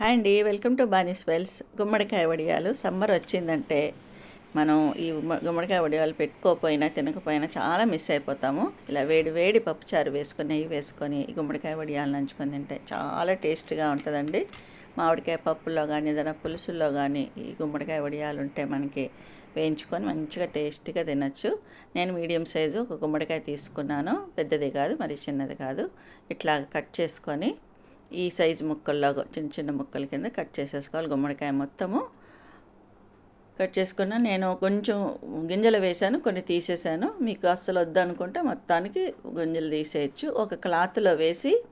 Hi అండి. Welcome to బానిస్ వెల్స్. గుమ్మడికాయ వడియాలు. సమ్మర్ వచ్చిందంటే మనం ఈ గుమ్మడికాయ వడియాలు పెట్టుకోకపోయినా తినకపోయినా చాలా మిస్ అయిపోతాము. ఇలా వేడి వేడి పప్పుచారు వేసుకొని నెయ్యి వేసుకొని ఈ గుమ్మడికాయ వడియాలు నంచుకొని తింటే చాలా టేస్ట్గా ఉంటుందండి. మామిడికాయ పప్పుల్లో కానీ ఏదైనా పులుసుల్లో కానీ ఈ గుమ్మడికాయ వడియాలు ఉంటే మనకి వేయించుకొని మంచిగా టేస్టీగా తినచ్చు. నేను మీడియం సైజు ఒక గుమ్మడికాయ తీసుకున్నాను. పెద్దది కాదు మరి చిన్నది కాదు. ఇట్లా కట్ చేసుకొని ఈ సైజు ముక్కల్లాగా చిన్న చిన్న ముక్కల కింద కట్ చేసేసుకోవాలి గుమ్మడికాయ మొత్తము. కట్ చేసుకున్న నేను కొంచెం గింజలు వేశాను కొన్ని తీసేసాను. మీకు అస్సలు వద్దనుకుంటే మొత్తానికి గింజలు తీసేయచ్చు. ఒక క్లాత్లో వేసి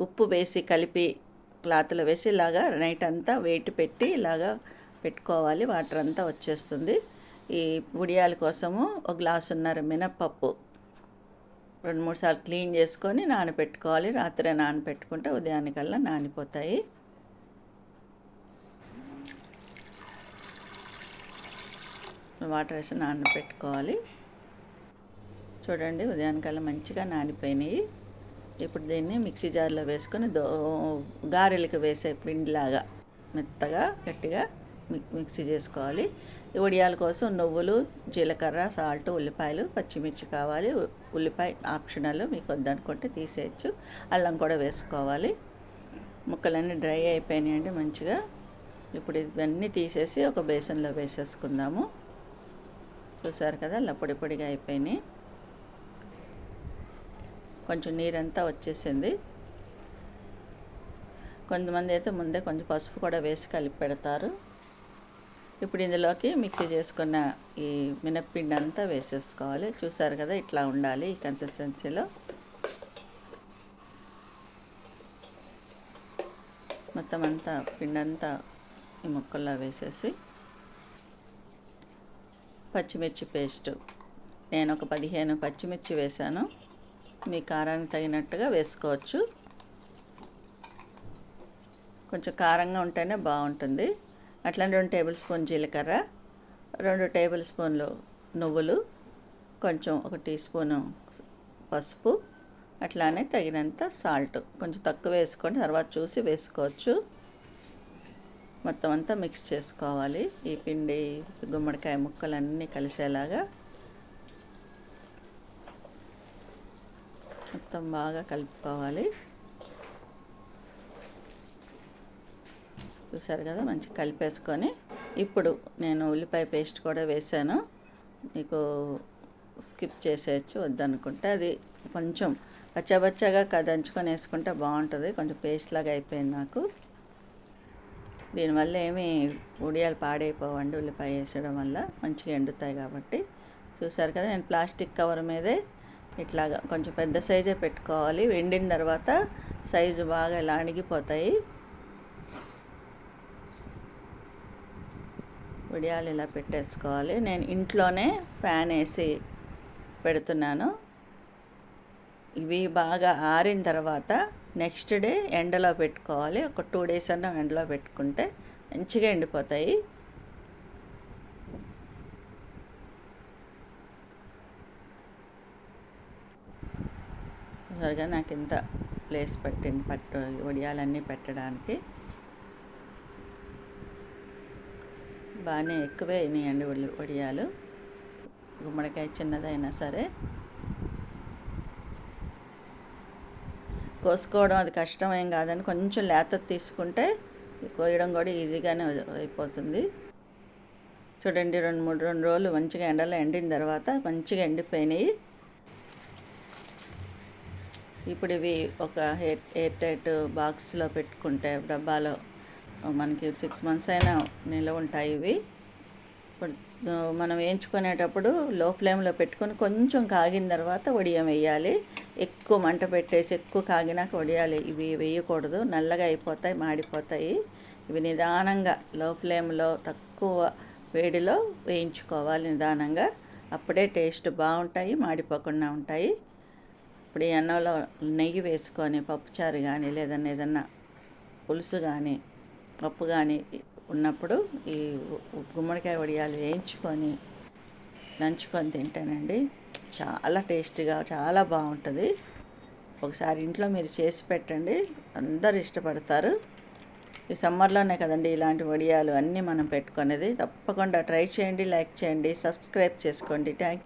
ఉప్పు వేసి కలిపి క్లాత్లో వేసి ఇలాగా నైట్ అంతా వెయిట్ పెట్టి ఇలాగా పెట్టుకోవాలి. వాటర్ అంతా వచ్చేస్తుంది. ఈ ఉడియాల కోసము ఒక గ్లాసున్నర మినప్పప్పు రెండు మూడు సార్లు క్లీన్ చేసుకొని నానబెట్టుకోవాలి రాత్రి నానబెట్టుకుంటే ఉదయానికల్లా నానిపోతాయి. వాటర్ వేసి నానబెట్టుకోవాలి చూడండి ఉదయానికల్లా మంచిగా నానిపోయినాయి. ఇప్పుడు దీన్ని మిక్సీ జార్లో వేసుకొని దో గారెలకు వేసే పిండిలాగా మెత్తగా గట్టిగా మిక్సీ చేసుకోవాలి. వడియాల కోసం నువ్వులు జీలకర్ర సాల్ట్ ఉల్లిపాయలు పచ్చిమిర్చి కావాలి. ఉల్లిపాయ ఆప్షనల్ మీకు వద్దనుకుంటే తీసేయచ్చు. అల్లం కూడా వేసుకోవాలి. ముక్కలన్నీ డ్రై అయిపోయినాయండి మంచిగా. ఇప్పుడు ఇవన్నీ తీసేసి ఒక బేసన్లో వేసేసుకుందాము. చూసారు కదా అలా పొడి పొడిగా అయిపోయినాయి. కొంచెం నీరంతా వచ్చేసింది. కొంతమంది అయితే ముందే కొంచెం పసుపు కూడా వేసి కలిపి పెడతారు. ఇప్పుడు ఇందులోకి మిక్సీ చేసుకున్న ఈ మినప్పిండి అంతా వేసేసుకోవాలి. చూసారు కదా ఇట్లా ఉండాలి ఈ కన్సిస్టెన్సీలో. మొత్తం అంతా పిండంతా ఈ ముక్కల్లో వేసేసి పచ్చిమిర్చి పేస్ట్. నేను ఒక పదిహేను పచ్చిమిర్చి వేశాను. మీ కారానికి తగినట్టుగా వేసుకోవచ్చు. కొంచెం కారంగా ఉంటేనే బాగుంటుంది. అట్లనే రెండు టేబుల్ స్పూన్ జీలకర్ర రెండు టేబుల్ స్పూన్లు నువ్వులు కొంచెం ఒక టీ స్పూను పసుపు అట్లానే తగినంత సాల్ట్. కొంచెం తక్కువ వేసుకొని తర్వాత చూసి వేసుకోవచ్చు. మొత్తం అంతా మిక్స్ చేసుకోవాలి. ఈ పిండి గుమ్మడికాయ ముక్కలన్నీ కలిసేలాగా మొత్తం బాగా కలుపుకోవాలి. చూసారు కదా మంచిగా కలిపేసుకొని ఇప్పుడు నేను ఉల్లిపాయ పేస్ట్ కూడా వేసాను. మీకు స్కిప్ చేసేయచ్చు వద్దనుకుంటే అది కొంచెం పచ్చబచ్చగా కదంచుకొని వేసుకుంటే బాగుంటుంది. కొంచెం పేస్ట్ లాగా అయిపోయింది నాకు. దీనివల్ల ఏమి ఉడియాలు పాడైపోవండి ఉల్లిపాయ వేసడం వల్ల. మంచిగా ఎండుతాయి కాబట్టి. చూసారు కదా నేను ప్లాస్టిక్ కవర్ మీదే ఇట్లాగా కొంచెం పెద్ద సైజే పెట్టుకోవాలి. ఎండిన తర్వాత సైజు బాగా ఇలా అణిగిపోతాయి. ఉడియాలు ఇలా పెట్టేసుకోవాలి. నేను ఇంట్లోనే ఫ్యాన్ వేసి పెడుతున్నాను. ఇవి బాగా ఆరిన తర్వాత నెక్స్ట్ డే ఎండలో పెట్టుకోవాలి. ఒక టూ డేస్ అన్నా ఎండలో పెట్టుకుంటే మంచిగా ఎండిపోతాయి. సరిగా నాకు ఇంత ప్లేస్ పట్టింది పట్టు వడియాలన్నీ పెట్టడానికి. బాగానే ఎక్కువే అయినాయండి ఉల్లి వడియాలు గుమ్మడికాయ చిన్నదైనా సరే. కోసుకోవడం అది కష్టం ఏం కాదని కొంచెం లేత తీసుకుంటే కోయడం కూడా ఈజీగానే అయిపోతుంది. చూడండి రెండు మూడు రెండు రోజులు మంచిగా ఎండలో ఎండిన తర్వాత మంచిగా ఎండిపోయినాయి. ఇప్పుడు ఇవి ఒక ఎయిర్ ఎయిర్ టైట్ బాక్స్లో పెట్టుకుంటే డబ్బాలో మనకి సిక్స్ మంత్స్ అయినా నిల్వ ఉంటాయి ఇవి. ఇప్పుడు మనం వేయించుకునేటప్పుడు లో ఫ్లేమ్లో పెట్టుకొని కొంచెం కాగిన తర్వాత వడియం వేయాలి. ఎక్కువ మంట పెట్టేసి ఎక్కువ కాగినాక వడియాలి. ఇవి వేయకూడదు. నల్లగా అయిపోతాయి మాడిపోతాయి. ఇవి నిదానంగా లో ఫ్లేమ్లో తక్కువ వేడిలో వేయించుకోవాలి నిదానంగా. అప్పుడే టేస్ట్ బాగుంటాయి మాడిపోకుండా ఉంటాయి. ఇప్పుడు ఈ అన్నంలో నెయ్యి వేసుకొని పప్పుచారు కానీ లేదన్నా ఏదన్నా పులుసు కానీ పప్పు కానీ ఉన్నప్పుడు ఈ గుమ్మడికాయ వడియాలు వేయించుకొని నంచుకొని తింటానండి. చాలా టేస్టీగా చాలా బాగుంటుంది. ఒకసారి ఇంట్లో మీరు చేసి పెట్టండి. అందరు ఇష్టపడతారు. ఈ సమ్మర్లోనే కదండి ఇలాంటి వడియాలు అన్నీ మనం పెట్టుకునేది. తప్పకుండా ట్రై చేయండి లైక్ చేయండి సబ్స్క్రైబ్ చేసుకోండి. థ్యాంక్